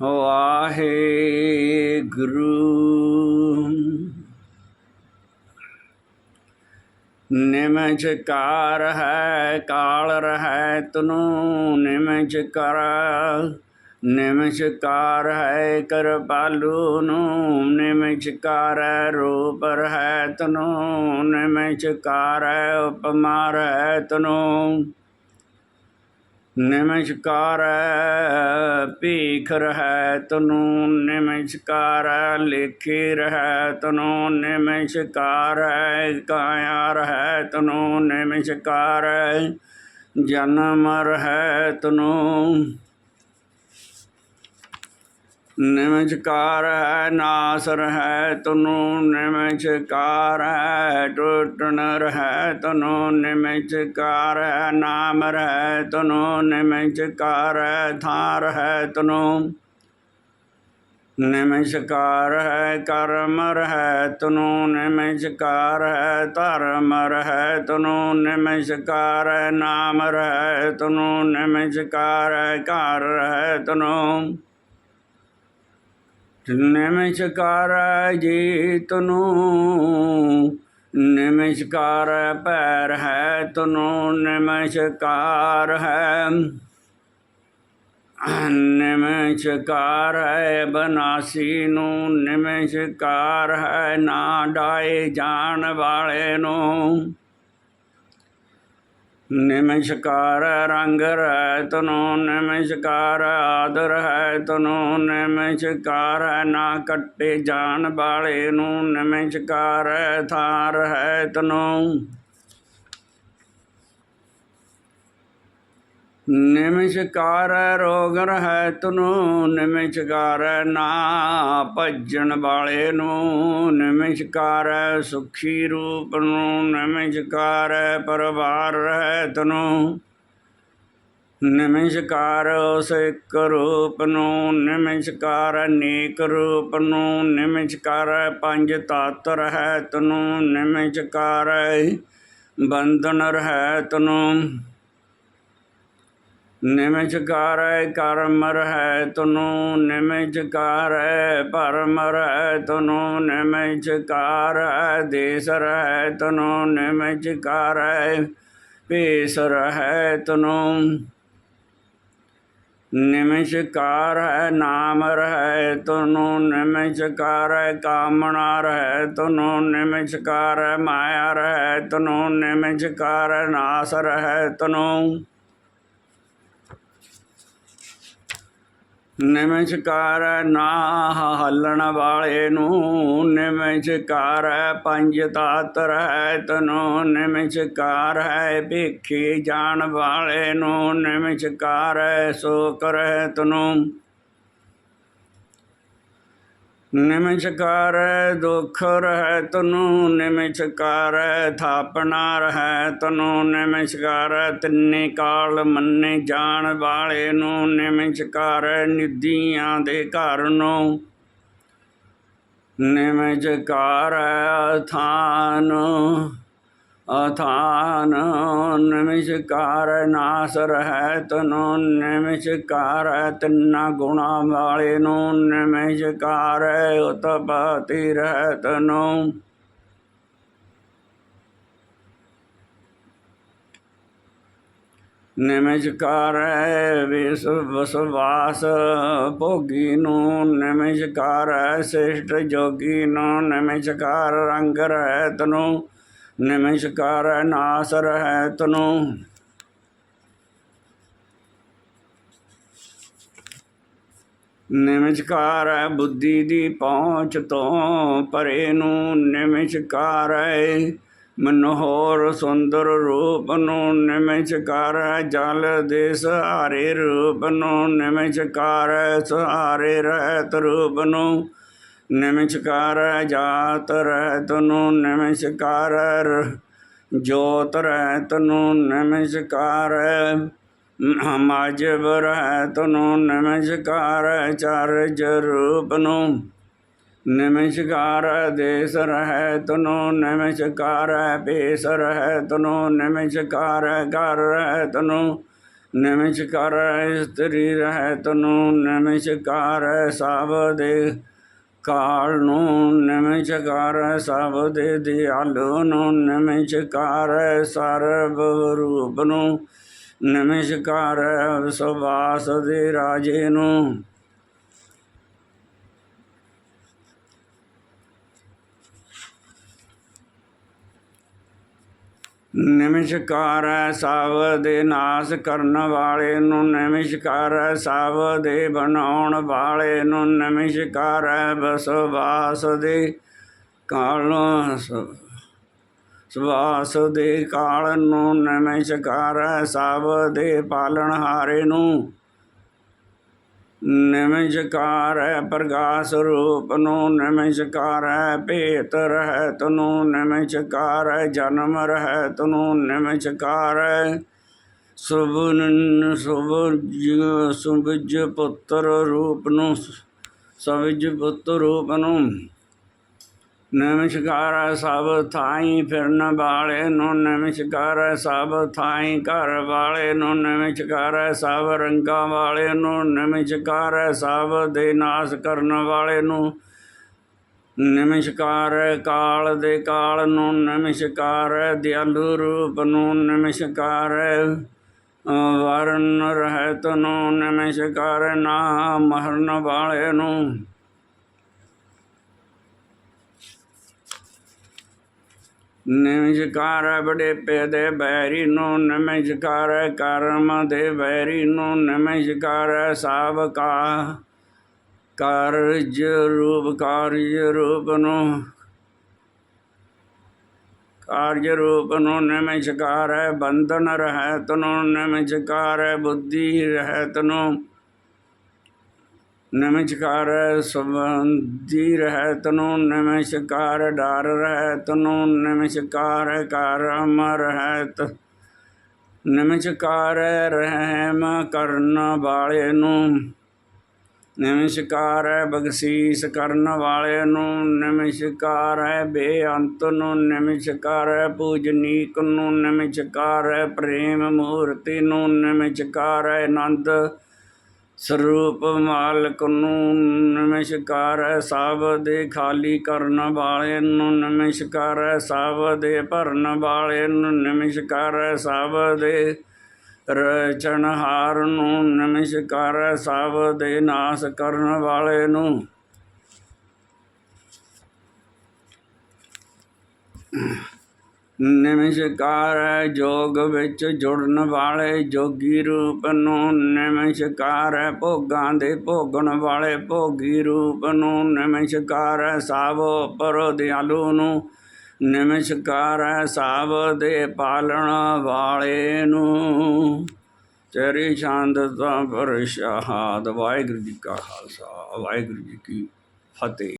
ਵਾਹਿਗੁਰੂ। ਨਿਮਚਕਾਰ ਹੈ, ਕਾਲ ਰਹਿ ਤਨੂ। ਨਿਮਚਕਾਰ ਨਿਮਚਕਾਰ ਹੈ ਕਰਪਾਲੂ ਨੂੰ। ਨਿਮਚਕਾਰ ਹੈ, ਰੂਪ ਰਹਿ ਤਨੂ। ਨਿਮਚਕਾਰ ਹੈ ਉਪਮਾਰ ਹੈ ਤਨੂ। ਨਿਮਸ਼ਕਾਰ ਭੀਖ ਰਹਿ ਤਨੂ ਨਿਮਸ਼ਕਾਰ, ਲੇਖੇ ਰਹਿ ਤਨੂ ਨਿਮਸ਼ਕਾਰ ਕਾਇਆ ਰਹਿ ਤਨੂ ਨਿਮਸ਼ਕਾਰ, ਜਨਮ ਰਹਿ ਤਨੂ ਨਿਮਚਕਾਰ ਹੈ, ਨਾਸਰ ਹੈ ਤਨੂ ਨਿਮਚਕਾਰ ਹੈ ਟੁੱਟਣ ਰਹਿ ਤਨੂ ਨਿਮਚਕਾਰ ਹੈ ਨਾਮ ਰਹਿ ਤਨੂ ਨਿਮਚਕਾਰ ਹੈ ਥਾਂ ਰਹਿ ਤਨੂ। ਨਿਮਚਕਾਰ ਹੈ ਕਰਮ ਰਹਿ ਤਨੂ ਨਿਮਚਕਾਰ ਹੈ ਧਰਮ ਰਹਿ ਤਨੂ ਨਿਮਚਕਾਰ ਹੈ ਨਾਮ ਰਹਿ ਤਨੂ ਨਿਮਚਕਾਰ ਹੈ, ਘਰ ਰਹਿ ਤਨੂ। ਨਿਮਸ਼ਕਾਰ ਜੀ ਤਨੂੰ ਨਿਮਸ਼ਕਾਰ ਪੈਰ ਹੈ ਤਨੂ, ਨਿਮਸ਼ਕਾਰ ਹੈ। ਨਿਮਸ਼ਕਾਰ ਹੈ ਬਨਾਸੀ ਨੂੰ, ਨਿਮਸ਼ਕਾਰ ਹੈ ਨਾ ਡਾਏ ਜਾਣ ਵਾਲੇ ਨੂੰ। ਨਿਮਸ਼ਕਾਰ ਰੰਗ ਰਹਿ ਤਨੋ, ਨਿਮਸ਼ਕਾਰ ਆਦਰ ਹੈ ਤਨੋ, ਨਿਮਸ਼ਕਾਰ ਨਾ ਕੱਟੇ ਜਾਣ ਵਾਲੇ ਨੂੰ, ਨਿਮਸ਼ਕਾਰ ਥਾਰ ਹੈ ਤਨੋ। ਨਿਮਸ਼ਕਾਰ ਰੋਗ ਰਹਿ ਤਨੋ, ਨਿਮਸ਼ਕਾਰ ਨਾ ਭਜਣ ਵਾਲੇ ਨੂੰ। ਨਿਮਸ਼ਕਾਰ ਸੁਖੀ ਰੂਪ ਨੂੰ, ਨਿਮਸ਼ਕਾਰ ਪਰਵਾਰ ਰਹਿ ਤਨੋ। ਨਿਮਿਸ਼ਕਾਰ ਉਸ ਇੱਕ ਰੂਪ ਨੂੰ, ਨਿਮਸ਼ਕਾਰ ਅਨੇਕ ਰੂਪ ਨੂੰ। ਨਿਮਸ਼ਕਾਰ ਪੰਜ ਤਤ ਰਹਿ ਤਨੋ, ਨਿਮਸ਼ਕਾਰ ਬੰਧਨ ਰਹਿ ਤਨੋ। ਨਿਮਚਕਾਰ ਕਰਮ ਰਹਿ ਤਨੂ ਨਿਮਚਕਾਰ ਪਰਮ ਹੈ ਤਨੂ ਹੈ ਦੇਸ ਰਹਿ ਤਨੂ ਨਿਮਚਕਾਰ ਭੇਸ ਰਹਿ ਤਨੂ। ਹੈ ਨਾਮ ਰਹਿ ਤਨੂ ਹੈ ਕਾਮਣਾ ਰਹਿ ਤਨੂ ਹੈ ਮਾਇਆ ਰਹਿ ਤਨੂ ਹੈ ਨਾਸ ਰਹਿ ਤਨੂ। ਨਿਮਸ਼ਕਾਰ ਨਾ ਹੱਲਣ ਵਾਲੇ ਨੂੰ, ਨਿਮਸ਼ਕਾਰ ਪੰਜ ਤਾਤ ਰਹਿ ਤਨੋ ਨਿਮਸ਼ਕਾਰ ਹੈ ਭੇਖੀ ਜਾਣ ਵਾਲੇ ਨੂੰ, ਨਿਮਸ਼ਕਾਰ ਸੋ ਕਰਹਿ ਤਨੋ ਨਿਮਚਕਾਰ ਦੁਖ ਰਹਿ ਤਨੂ ਨਿਮਚਕਾਰ ਥਾਪਣਾ ਰਹਿ ਤਨੂ ਨਿਮਚਕਾਰ ਤਿੰਨੇ ਕਾਲ ਮੰਨੇ ਜਾਣ ਵਾਲੇ ਨੂੰ ਨਿਮਚਕਾਰ ਨਿਧੀਆਂ ਦੇ ਘਰ ਨੂੰ। ਨਿਮਚਕਾਰ ਥਾਨ ਅਥਾਨ, ਨਿਮਸ਼ਕਾਰ ਨਾਸ ਰਹਿ ਤਨੋ ਨਿਮਸ਼ਕਾਰ ਤਿੰਨਾ ਗੁਣਾ ਵਾਲੇ ਨੂੰ, ਨਿਮਸ਼ਕਾਰ ਉਤਪਾਤੀ ਰਹਿ ਤਨੋ ਨਿਮਸ਼ਕਾਰ ਵਿਸ ਵਸਵਾਸ ਭੋਗੀ ਨੂੰ, ਨਿਮਸ਼ਕਾਰ ਸ੍ਰਿਸ਼ਟ ਜੋਗੀ ਨੂੰ, ਨਿਮਸ਼ਕਾਰ ਰੰਗ ਰਹਿਤ ਨੂੰ। ਨਿਮਿਸ਼ਕਾਰ ਹੈ ਨਾਸ ਰਹਿ ਤਨੂ। ਹੈ, ਬੁੱਧੀ ਦੀ ਪਹੁੰਚ ਤੋਂ ਪਰੇ ਨੂੰ। ਨਿਮਸ਼ਕਾਰ ਮਨੋਹਰ ਸੁੰਦਰ ਰੂਪ ਨੂੰ। ਨਿਮਸ਼ਕਾਰ ਜਲ ਦੇ ਸਹਾਰੇ ਰੂਪ ਨੂੰ। ਨਿਮਸ਼ਕਾਰ ਸਹਾਰੇ ਰਹਿਤ ਰੂਪ ਨੂੰ। ਨਿਮਸ਼ਕਾਰ ਜਾਤ ਰਹਿ ਤਨੂ ਨਿਮਸ਼ਕਾਰ, ਜੋਤ ਰਹਿ ਤਨੂ ਨਿਮਸ਼ਕਾਰ ਮਾਜਬ ਰਹਿ ਤਨੂ ਨਿਮਸ਼ਕਾਰ ਚਰਜ ਰੂਪ ਨੂੰ ਨਿਮਸ਼ਕਾਰ, ਦੇਸ ਰਹਿ ਤਨੂ ਨਿਮਸ਼ਕਾਰ, ਭੇਸ ਰਹਿ ਤਨੂ ਨਿਮਸ਼ਕਾਰ, ਘਰ ਰਹਿ ਤਨੂ ਨਮਸਕਾਰ, ਇਸਤਰੀ ਰਹਿਤ ਨੂੰ ਨਮਸਕਾਰ ਸਭ ਦੇ ਕਾਲ ਨੂੰ ਨਮਸਕਾਰ ਸਭ ਦੇ ਦਿਆਲੂ ਨੂੰ ਨਮਸਕਾਰ ਸਰਬ ਰੂਪ ਨੂੰ ਨਮਸਕਾਰ ਸੁਭਾਸ ਦੇ ਰਾਜੇ ਨੂੰ ਨਮਸਕਾਰ ਹੈ ਸਭ ਦੇ ਨਾਸ ਕਰਨ ਵਾਲੇ ਨੂੰ ਨਮਸਕਾਰ ਹੈ, ਸਭ ਦੇ ਬਣਾਉਣ ਵਾਲੇ ਨੂੰ ਨਮਸਕਾਰ ਹੈ, ਬਸਵਾਸ ਦੇ ਕਾਲੋਂ ਸਵਾਸ ਦੇ ਕਾਲ ਨੂੰ ਨਮਿਸ਼ਕਾਰ ਹੈ, ਸਭ ਦੇ ਪਾਲਣਹਾਰੇ ਨੂੰ ਨਮਸਕਾਰ ਹੈ ਪ੍ਰਗਾਸ ਰੂਪ ਨੂੰ ਨਮਸਕਾਰ ਹੈ, ਭੇਤ ਰਹਿਤ ਨੂੰ ਨਮਸਕਾਰ ਹੈ, ਜਨਮ ਰਹਿਤ ਨੂੰ ਨਮਸਕਾਰ ਹੈ। ਸੁਭਨ ਸੁਭਜ ਸੁਭਜ ਪੁੱਤਰ ਰੂਪ ਨੂੰ ਸਵਜ ਪੁੱਤਰ ਰੂਪ ਨੂੰ ਨਮਸਕਾਰ ਹੈ ਸਭ ਥਾਈ ਫਿਰਨ ਵਾਲੇ ਨੂੰ ਨਮਸਕਾਰ, ਸਭ ਥਾਈ ਘਰ ਵਾਲੇ ਨੂੰ ਨਮਸਕਾਰ ਹੈ ਸਭ ਰੰਗਾਂ ਵਾਲੇ ਨੂੰ ਨਮਸਕਾਰ ਹੈ ਸਭ ਦੇ ਨਾਸ ਕਰਨ ਵਾਲੇ ਨੂੰ ਨਮਸਕਾਰ ਹੈ ਕਾਲ ਦੇ ਕਾਲ ਨੂੰ ਨਮਸਕਾਰ ਹੈ ਦਿਆਲੂ ਰੂਪ ਨੂੰ ਨਮਸਕਾਰ ਹੈ ਵਰਨ ਰਹਿਤ ਨੂੰ ਨਮਸਕਾਰ ਨਾ ਮਰਨ ਵਾਲੇ ਨੂੰ ਨਿਮਜ਼ਕਾਰ ਹੈ ਬੜੇ ਦੇ ਬੈਰੀ ਨੂੰ ਨਿਮਜਕਾਰ ਹੈ ਕਰਮ ਦੇ ਬੈਰੀ ਨੂੰ ਨਿਮਜ਼ਕਾਰ ਹੈ ਸਭ ਕਾ ਕਾਰਜ ਰੂਪ ਕਾਰਜ ਰੂਪ ਨੂੰ ਕਾਰਜ ਰੂਪ ਨੂੰ ਨਮਸਕਾਰ ਹੈ ਬੰਧਨ ਰਹਿਤ ਨੂੰ ਨਿਮਜਕਾਰ ਹੈ ਬੁੱਧੀ ਰਹਿਤ ਨੂੰ ਨਮਸਕਾਰ ਸੰਬੰਧੀ ਰਹਿਤ ਨੂੰ ਨਮਸਕਾਰ ਡਰ ਰਹਿਤ ਨੂੰ ਨਮਸਕਾਰ ਕਰਮ ਰਹਿਤ। ਨਮਸਕਾਰ ਰਹਿਮ ਕਰਨ ਵਾਲੇ ਨੂੰ ਨਮਸਕਾਰ ਹੈ ਬਖਸ਼ੀਸ਼ ਕਰਨ ਵਾਲੇ ਨੂੰ ਨਮਸਕਾਰ ਹੈ ਬੇਅੰਤ ਨੂੰ ਨਮਸਕਾਰ ਹੈ ਪੂਜਨੀਕ ਨੂੰ ਨਮਸਕਾਰ ਹੈ ਪ੍ਰੇਮ ਮੂਰਤੀ ਨੂੰ ਨਮਸਕਾਰ ਹੈ ਆਨੰਦ ਸਰੂਪ ਮਾਲਕ ਨੂੰ ਨਮਸਕਾਰ ਹੈ ਸਭ ਦੇ ਖਾਲੀ ਕਰਨ ਵਾਲੇ ਨੂੰ ਨਮਸਕਾਰ ਹੈ ਸਭ ਦੇ ਭਰਨ ਵਾਲੇ ਨੂੰ ਨਮਸਕਾਰ ਹੈ ਸਭ ਦੇ ਰਚਨਹਾਰ ਨੂੰ ਨਮਸਕਾਰ ਹੈ ਸਭ ਦੇ ਨਾਸ ਕਰਨ ਵਾਲੇ ਨੂੰ। ਨਮਸਕਾਰ ਹੈ ਜੋਗ ਵਿੱਚ ਜੁੜਨ ਵਾਲੇ ਜੋਗੀ ਰੂਪ ਨੂੰ ਨਮਸਕਾਰ ਹੈ ਭੋਗਾਂ ਦੇ ਭੋਗਣ ਵਾਲੇ ਭੋਗੀ ਰੂਪ ਨੂੰ ਨਮਸਕਾਰ ਹੈ ਸਾਵ ਪਰੋ ਦਿਆਲੂ ਨੂੰ ਨਮਸਕਾਰ ਹੈ ਸਾਵ ਦੇ ਪਾਲਣ ਵਾਲੇ ਨੂੰ। ਤੇਰੀ ਸ਼ਾਂਤਤਾ ਪਰ ਸ਼ਹਾਦ ਵਾਹਿਗੁਰੂ ਜੀ ਕਾ ਖਾਲਸਾ। ਵਾਹਿਗੁਰੂ ਜੀ ਕੀ ਫਤਿਹ।